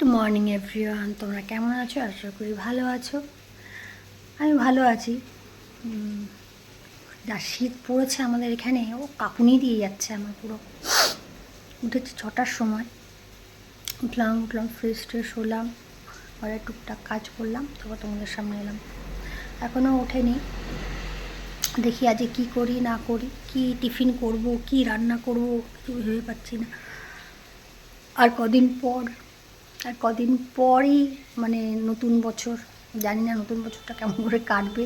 Good morning everyone তোমরা কেমন আছো? আশা করি ভালো আছো। আমি ভালো আছি। যা শীত পড়েছে আমাদের এখানে, ও কাঁপুনি দিয়ে যাচ্ছে আমার পুরো। উঠেছে ছটার সময়। উঠলাম উঠলাম ফ্রেশ ট্রেশ হলাম। ঘরে টুকটাক কাজ করলাম, তারপর তোমাদের সামনে এলাম। এখনও ওঠেনি। দেখি আজকে কি করি, না করি, কি টিফিন করব, কি রান্না করব, কিছু ভেবে পাচ্ছি না। আর কদিন পর আর কদিন পরই মানে নতুন বছর, জানি না নতুন বছরটা কেমন করে কাটবে,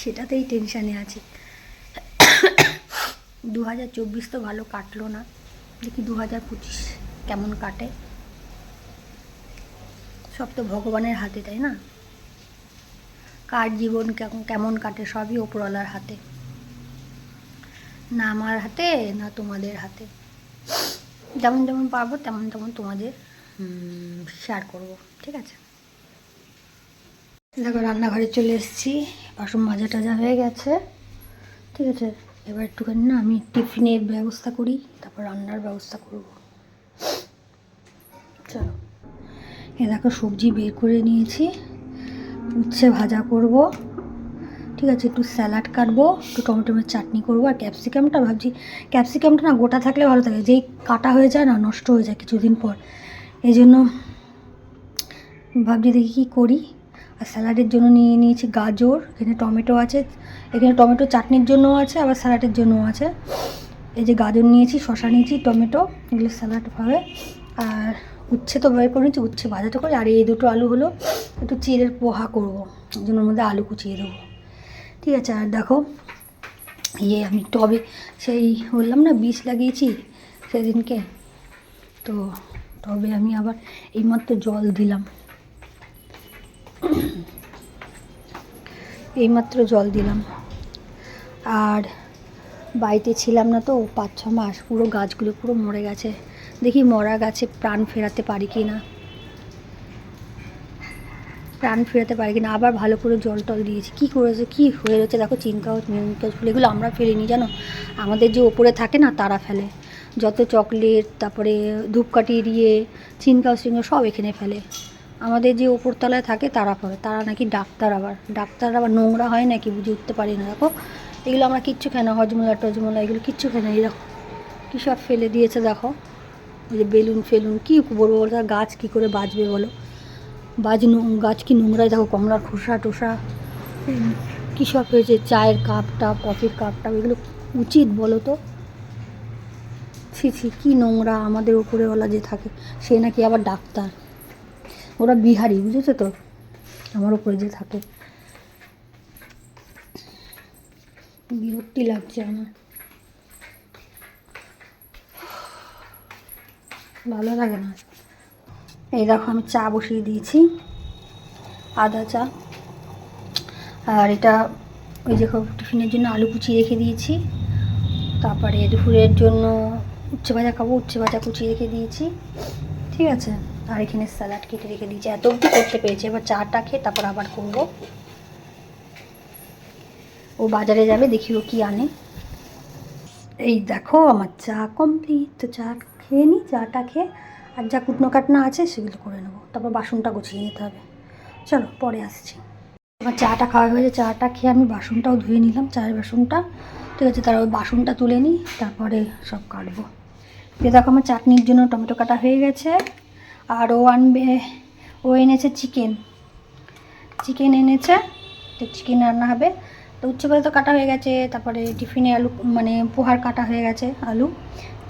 সেটাতেই টেনশানে আছি। দু হাজার চব্বিশ তো ভালো কাটলো না, দেখি দু হাজার পঁচিশ কেমন কাটে। সব তো ভগবানের হাতে, তাই না? কার জীবন কেমন কাটে, সবই ওপরওয়ালার হাতে। না আমার হাতে, না তোমাদের হাতে। যেমন যেমন পারব, তেমন তেমন তোমাদের শেয়ার করব, ঠিক আছে? দেখো, রান্নাঘরে চলে এসেছি। বাসন মাজা টাজা হয়ে গেছে। ঠিক আছে, এবার একটুখানি না আমি টিফিনের ব্যবস্থা করি, তারপর রান্নার ব্যবস্থা করব। চলো। এ দেখো, সবজি বের করে নিয়েছি। উচ্ছে ভাজা করব। ঠিক আছে, একটু স্যালাড কাটবো, একটু টমেটোমের চাটনি করব, আর ক্যাপসিকামটা ভাবছি, ক্যাপসিকামটা না গোটা থাকলে ভালো থাকে। যেই কাটা হয়ে যায় না, নষ্ট হয়ে যায় কিছুদিন পর। এই জন্য ভাবছি দেখি কী করি। আর স্যালাডের জন্য নিয়ে নিয়েছি গাজর, এখানে টমেটো আছে, এখানে টমেটো চাটনির জন্যও আছে, আবার স্যালাডের জন্যও আছে। এই যে গাজর নিয়েছি শশা নিয়েছি, টমেটো, এগুলো স্যালাড হবে। আর উচ্ছে তো বের করে নিয়েছি, উচ্ছে ভাজাটা করে। আর এই দুটো আলু হলো একটু চিড়ের পোহা করব, এই জন্য মধ্যে আলু কুচিয়ে দেবো। ঠিক আছে, আর দেখো ইয়ে আমি টবে সেই বললাম না বীজ লাগিয়েছি সেদিনকে। তো তবে আমি আবার এইমাত্র জল দিলাম। এইমাত্র জল দিলাম। আর বাড়িতে ছিলাম না তো পাঁচ ছ মাস পুরো গাছগুলো পুরো মরে গেছে। দেখি মরা গাছে প্রাণ ফেরাতে পারি কি না প্রাণ ফেরাতে পারি কিনা, আবার ভালো করে জল টল দিয়েছি। কী করেছে, কী হয়ে রয়েছে দেখো মিনকাও ফুল এগুলো আমরা ফেলিনি জানো? আমাদের যে ওপরে থাকে না, তারা ফেলে। যত চকলেট, তারপরে ধূপকাঠি দিয়ে চিনকাও চিনকাও সব এখানে ফেলে। আমাদের যে ওপরতলায় থাকে তারা ফেলে। তারা নাকি ডাক্তার আবার। ডাক্তার আবার নোংরা হয় নাকি বুঝে উঠতে পারি না। দেখো, এগুলো আমরা কিচ্ছু খাই না। হজমোলা, টজমোলা, এগুলো কিচ্ছু খাই না। এই দেখো, কী সব ফেলে দিয়েছে, দেখো। ওই যে বেলুন, ফেলুন, কী বলব বলো গাছ কী করে বাঁচবে বলো? বাজ গাছ কি নোংরায় দেখো, কমলার খোসা টোসা। কী সব হয়েছে? চায়ের কাপ টাপ কফির কাপ টাপ এগুলো উচিত বলো তো? ছি ছি কী নোংরা আমাদের উপরেওয়ালা যে থাকে, সে নাকি আবার ডাক্তার। ওরা বিহারি, বুঝেছ তো? আমার উপরে যে থাকে। বিরক্তি লাগছে আমার। ভালো লাগে না। এই দেখো, আমি চা বসিয়ে দিয়েছি, আদা চা। আর এটা ওই দেখো টিফিনের জন্য আলু কুচিয়ে রেখে দিয়েছি। তারপরে দুপুরের জন্য উচ্ছে ভাজা খাব, উচ্ছে ভাজা কুচিয়ে রেখে দিয়েছি। ঠিক আছে? আর এখানে স্যালাড কেটে রেখে দিয়েছি। এত অবধি করতে পেরেছি। এবার চাটা খেয়ে তারপর আবার করব। ও বাজারে যাবে, দেখি ও কী আনে। এই দেখো, আমার চা কমপ্লিট তো চা খেয়ে নিই চাটা খেয়ে আর যা কুটনো কাটনা আছে সেগুলো করে নেব। তারপর বাসনটা গুছিয়ে নিতে হবে। চলো, পরে আসছি। আমার চাটা খাওয়া হয়েছে চাটা খেয়ে আমি বাসনটাও ধুয়ে নিলাম, চায়ের বাসনটা। ঠিক আছে, তারপর বাসনটা তুলে নিই তারপরে সব কাটবো। দিয়ে দেখো আমার চাটনির জন্য টমেটো কাটা হয়ে গেছে। আর ও আনবে, ও এনেছে চিকেন। চিকেন এনেছে, তো চিকেন রান্না হবে। তো ভাজা তো কাটা হয়ে গেছে, তারপরে টিফিনে আলু মানে পোহার কাটা হয়ে গেছে আলু।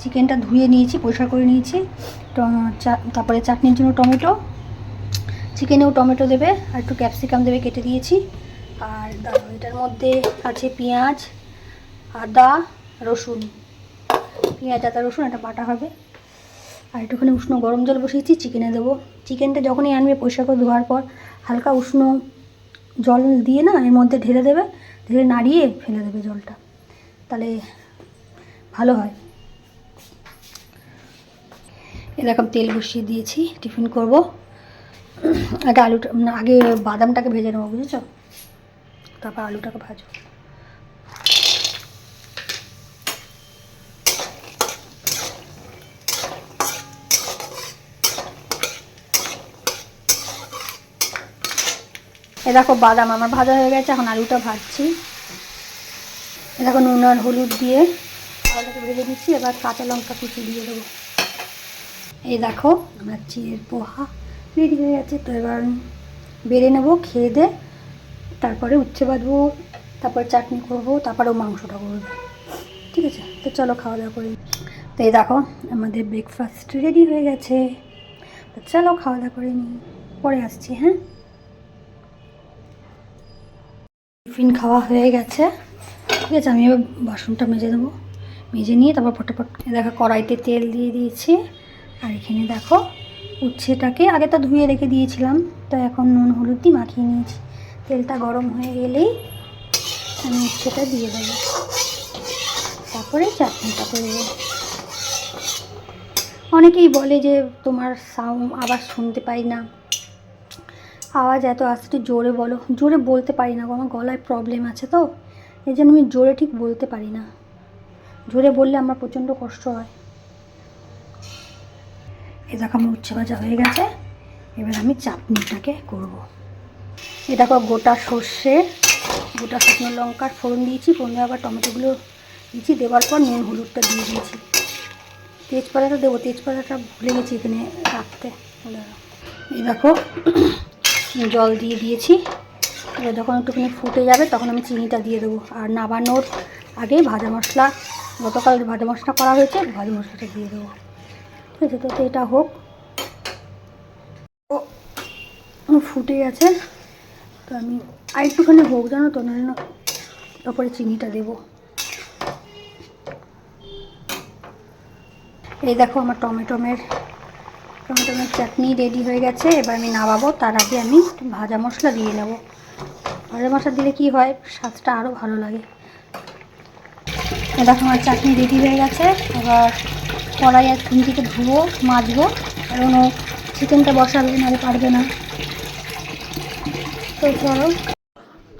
চিকেনটা ধুয়ে নিয়েছি, পরিষ্কার করে নিয়েছি। তারপরে চাটনির জন্য টমেটো। চিকেনেও টমেটো দেবে, আর একটু ক্যাপসিকাম দেবে কেটে দিয়েছি। আর এটার মধ্যে আছে পেঁয়াজ, আদা, রসুন। পেঁয়াজ, আদা, রসুন এটা বাটা হবে। আর একটুখানি উষ্ণ গরম জল বসিয়েছি, চিকেনে দেবো। চিকেনটা যখনই আনবে পরিষ্কার করে ধোয়ার পর, হালকা উষ্ণ জল দিয়ে না, এর মধ্যে ঢেলে দেবে। ঢেলে নাড়িয়ে ফেলে দেবে জলটা। তাহলে ভালো হয়। এরকম তেল বসিয়ে দিয়েছি, টিফিন করব। আগে আলুটা, আগে বাদামটাকে ভেজে নেব, বুঝেছ? তারপর আলুটাকে ভাজো এ দেখো বাদাম, আমার ভাজা হয়ে গেছে, এখন আলুটা ভাজছি। এ দেখো নুন আর হলুদ দিয়ে আলুটাকে ভেজে দিচ্ছি এবার কাঁচা লঙ্কা কুচি দিয়ে দেবো। এই দেখো আমার চিড়ের পোহা রেডি হয়ে গেছে, তো এবার বেড়ে নেব, খেয়ে দে, তারপরে উচ্ছে বাঁধবো, তারপরে চাটনি করব তারপরেও মাংসটা করব। ঠিক আছে, তো চলো খাওয়া দাওয়া করি তো এই দেখো, আমাদের ব্রেকফাস্ট রেডি হয়ে গেছে। তো চলো খাওয়া দাওয়া করে নিই পরে আসছি হ্যাঁ? টিফিন খাওয়া হয়ে গেছে। ঠিক আছে আমি এবার বাসনটা মেজে দেবো। মেজে নিয়ে তারপর ফটাফট দেখো কড়াইতে তেল দিয়ে দিয়েছি। আর এখানে দেখো উচ্ছেটাকে আগে তো ধুয়ে রেখে দিয়েছিলাম, তো এখন নুন, হলুদ দিয়ে মাখিয়ে নিয়েছি। তেলটা গরম হয়ে গেলেই আমি উচ্ছেটা দিয়ে দেবো। তারপরে চাটনিটা করব অনেকেই বলে যে তোমার সাউন্ড আবার শুনতে পাই না। আওয়াজ এত আসতে জোরে বলো। জোরে বলতে পারি না আমার গলায় প্রবলেম আছে তো? এই জন্য আমি জোরে ঠিক বলতে পারি না। জোরে বললে আমার প্রচণ্ড কষ্ট হয়। এ দেখো আমার উচ্ছে ভাজা হয়ে গেছে। এবার আমি চাটনিটাকে করব। এ দেখো গোটা সর্ষে, গোটা শুকনো লঙ্কার ফোড়ন দিয়েছি, ফোড়ন আবার টমেটোগুলো দিয়েছি, দেওয়ার পর নুন, হলুদটা দিয়ে দিয়েছি। তেজপাতাটা দেবো, তেজপাতাটা ভুলে গেছি এখানে রাখতে। এই দেখো জল দিয়ে দিয়েছি। এবার যখন একটুখানি ফুটে যাবে, তখন আমি চিনিটা দিয়ে দেবো। আর নাবানোর আগে ভাজা মশলা, গতকাল ভাজা মশলা করা হয়েছে, ভাজা মশলাটা দিয়ে দেবো। ঠিক আছে, তো এটা হোক। ফুটে গেছে। তো আমি আর একটুখানি হোক, জানো তো না তারপরে চিনিটা দেবো। এই দেখো আমার টমেটোমের টমেটোমের চাটনি রেডি হয়ে গেছে। এবার আমি নামাবো। তার আগে আমি ভাজা মশলা দিয়ে নেব। ভাজা মশলা দিলে কি হয়? স্বাদটা আরও ভালো লাগে। দেখো আমার চাটনি রেডি হয়ে গেছে। এবার কড়াই আর খুঁজিকে ধুবো, মাজবো। কারণ ও চিকেনটা বসাবে, নাহলে পারবে না। তো চলো।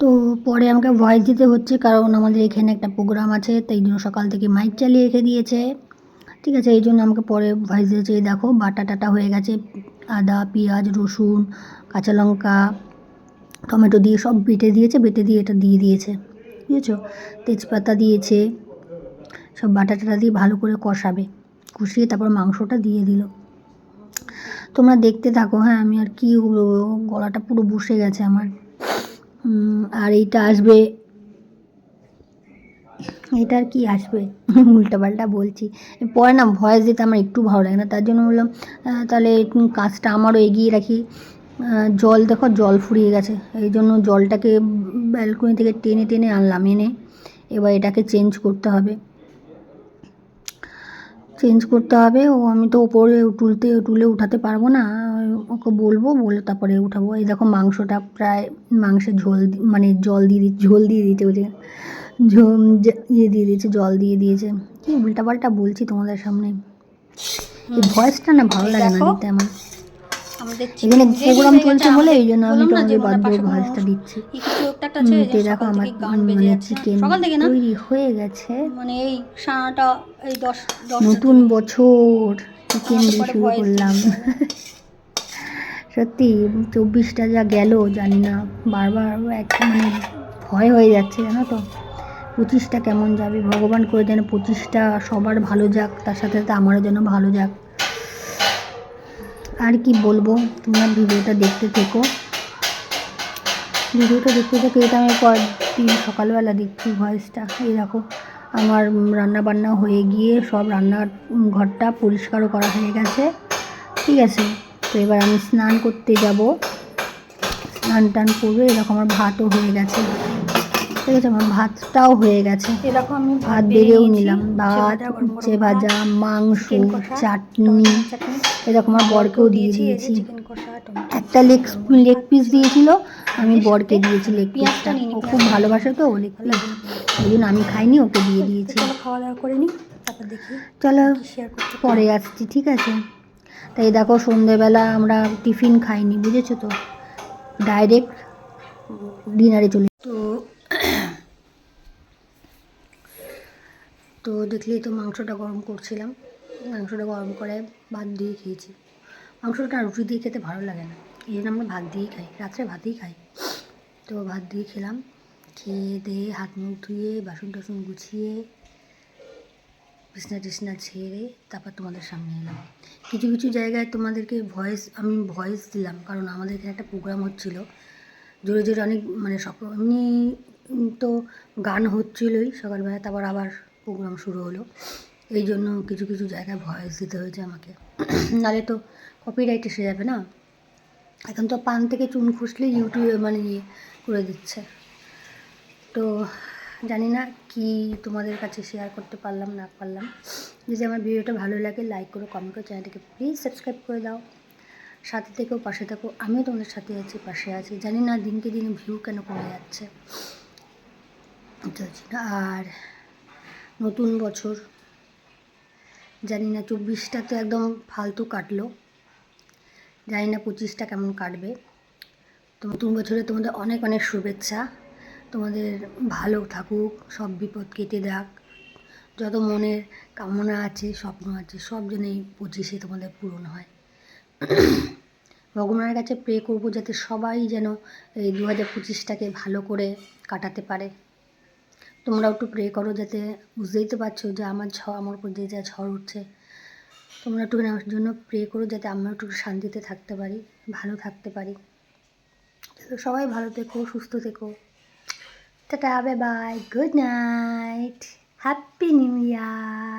তো পরে আমাকে ভয়েস দিতে হচ্ছে, কারণ আমাদের এখানে একটা প্রোগ্রাম আছে, তাই জন্য সকাল থেকে মাইক চালিয়ে রেখে দিয়েছে। ঠিক আছে, এই জন্য আমাকে পরে ভয়েস দিয়েছে, এই দেখো, বাটা টাটা হয়ে গেছে, আদা, পেঁয়াজ, রসুন, কাঁচা লঙ্কা, টমেটো দিয়ে সব বেটে দিয়েছে, বেটে দিয়ে এটা দিয়ে দিয়েছে, বুঝেছ? তেজপাতা দিয়েছে, সব বাটা টাটা দিয়ে ভালো করে কষাবে, কষিয়ে তারপর মাংসটা দিয়ে দিল। তোমরা দেখতে থাকো হ্যাঁ আমি আর কি গলাটা পুরো বসে গেছে আমার। আর এইটা আসবে এটা আর কি আসবে? উল্টাপাল্টা বলছি। পরে না ভয়েস দিতে আমার একটু ভালো লাগে না, তার জন্য বললাম তাহলে কাজটা আমারও এগিয়ে রাখি। জল দেখো, জল ফুরিয়ে গেছে। এই জন্য জলটাকে ব্যালকনি থেকে টেনে টেনে আনলাম এনে। এবার এটাকে চেঞ্জ করতে হবে। চেঞ্জ করতে হবে। ও, আমি তো ওপরে তুলতে, তুলে উঠাতে পারব না। ওকে বলব, বলে তারপরে উঠাবো। এই দেখো মাংসটা প্রায় মাংসের ঝোল মানে জল দিয়ে ঝোল দিয়ে দিতে বলছে। ঝোল ইয়ে দিয়ে দিয়েছে জল দিয়ে দিয়েছে। কি উল্টাপাল্টা বলছি তোমাদের সামনে? এই ভয়েসটা না ভালো লাগে না। দিতে আমার। এখানে প্রোগ্রাম চলছে বলে এই জন্য আমি তোমাদের বাধ্য ভয়েসটা দিচ্ছি। তো দেখো আমার মানে চিকেন তৈরি হয়ে গেছে। মানে এই সারাটা এই দশ নতুন বছর চিকেন দিয়ে শুরু করলাম। সত্যি চব্বিশটা যা গেল জানি না বারবার এক মানে ভয় হয়ে যাচ্ছে জানো তো? পঁচিশটা কেমন যাবে? ভগবান করে যেন পঁচিশটা সবার ভালো যাক তার সাথে সাথে আমারও যেন ভালো যাক। আর কি বলব তোমরা ভিডিওটা দেখতে থেকো। ভিডিওটা দেখতে থেকে এটা আমি পর দিন সকালবেলা দেখছি ভয়েসটা। এই দেখো আমার রান্না বান্না হয়ে গিয়ে সব রান্নার উম, ঘরটা পরিষ্কারও করা হয়ে গেছে। ঠিক আছে তো এবার আমি স্নান করতে যাব। স্নান টান করবে এরকম আমার ভাতও হয়ে গেছে। ঠিক আছে আমার ভাতটাও হয়ে গেছে। এরকম আমি ভাত বেড়েও নিলাম। ভাত উচ্ছে ভাজা মাংস চাটনি এরকম আমার বরকেও দিয়ে দিয়েছি একটা লেগ লেগ পিস দিয়েছিল আমি বরকে দিয়েছি লেগ পিসটা ও খুব ভালোবাসে তো লেগ পিস ওই জন্য আমি খাইনি ওকে দিয়ে দিয়েছি। চলো খাওয়া দাওয়া করে নিই তারপর দেখি চলো পরে। আসছি ঠিক আছে? তাই দেখো সন্ধেবেলা আমরা টিফিন খাইনি বুঝেছ তো? ডাইরেক্ট ডিনারে চলে তো দেখলেই তো মাংসটা গরম করছিলাম। মাংসটা গরম করে ভাত দিয়ে খেয়েছি। মাংসটা রুটি দিয়ে খেতে ভালো লাগে না। এই জন্য আমরা ভাত দিয়েই খাই, রাত্রে ভাতেই খাই। তো ভাত দিয়ে খেলাম, খেয়ে দিয়ে হাত মুখ ধুয়ে, বাসন টাসন গুছিয়ে, বিছনা টিছনা ছেড়ে তারপর তোমাদের সামনে এলাম। কিছু কিছু জায়গায় তোমাদেরকে ভয়েস আমি ভয়েস দিলাম, কারণ আমাদের এখানে একটা প্রোগ্রাম হচ্ছিল। জোরে জোরে অনেক মানে সক, এমনি তো গান হচ্ছিলোই সকালবেলা, তারপর আবার প্রোগ্রাম শুরু হলো। এই জন্য কিছু কিছু জায়গায় ভয়েস দিতে হয়েছে আমাকে। নাহলে তো কপিরাইট এসে যাবে না? এখন তো পান থেকে চুন খুসলে ইউটিউবে মানে ইয়ে করে দিচ্ছে। তো জানি না কি তোমাদের কাছে শেয়ার করতে পারলাম, না পারলাম। যদি আমার ভিডিওটা ভালো লাগে লাইক করো কমেন্ট করো, চ্যানেলটিকে প্লিজ সাবস্ক্রাইব করে দাও। সাথে থেকেও পাশে থাকো আমিও তোমাদের সাথে আছি, পাশে আছি। জানি না দিনকে দিন ভিউ কেন কমে যাচ্ছে। আর নতুন বছর। জানি না, চব্বিশটা তো একদম ফালতু কাটলো। জানি না পঁচিশটা কেমন কাটবে। তো নতুন বছরে তোমাদের অনেক অনেক শুভেচ্ছা। তোমাদের ভালো থাকুক, সব বিপদ কেটে দেখ যত মনের কামনা আছে, স্বপ্ন আছে, সব যেন এই পঁচিশে তোমাদের পূরণ হয়। ভগবানের কাছে প্রে করব যাতে সবাই যেন এই দু হাজার পঁচিশটাকে ভালো করে কাটাতে পারে। তোমরাও একটু প্রে করো যাতে বুঝতেই তো পারছ যে আমার ঝ আমার উপর দিয়ে যা ঝড় উঠছে। তোমরা একটু আমার জন্য প্রে করো যাতে আমরা একটু শান্তিতে থাকতে পারি, ভালো থাকতে পারি। সবাই ভালো থেকো, সুস্থ থেকো। Tata bye good night happy new year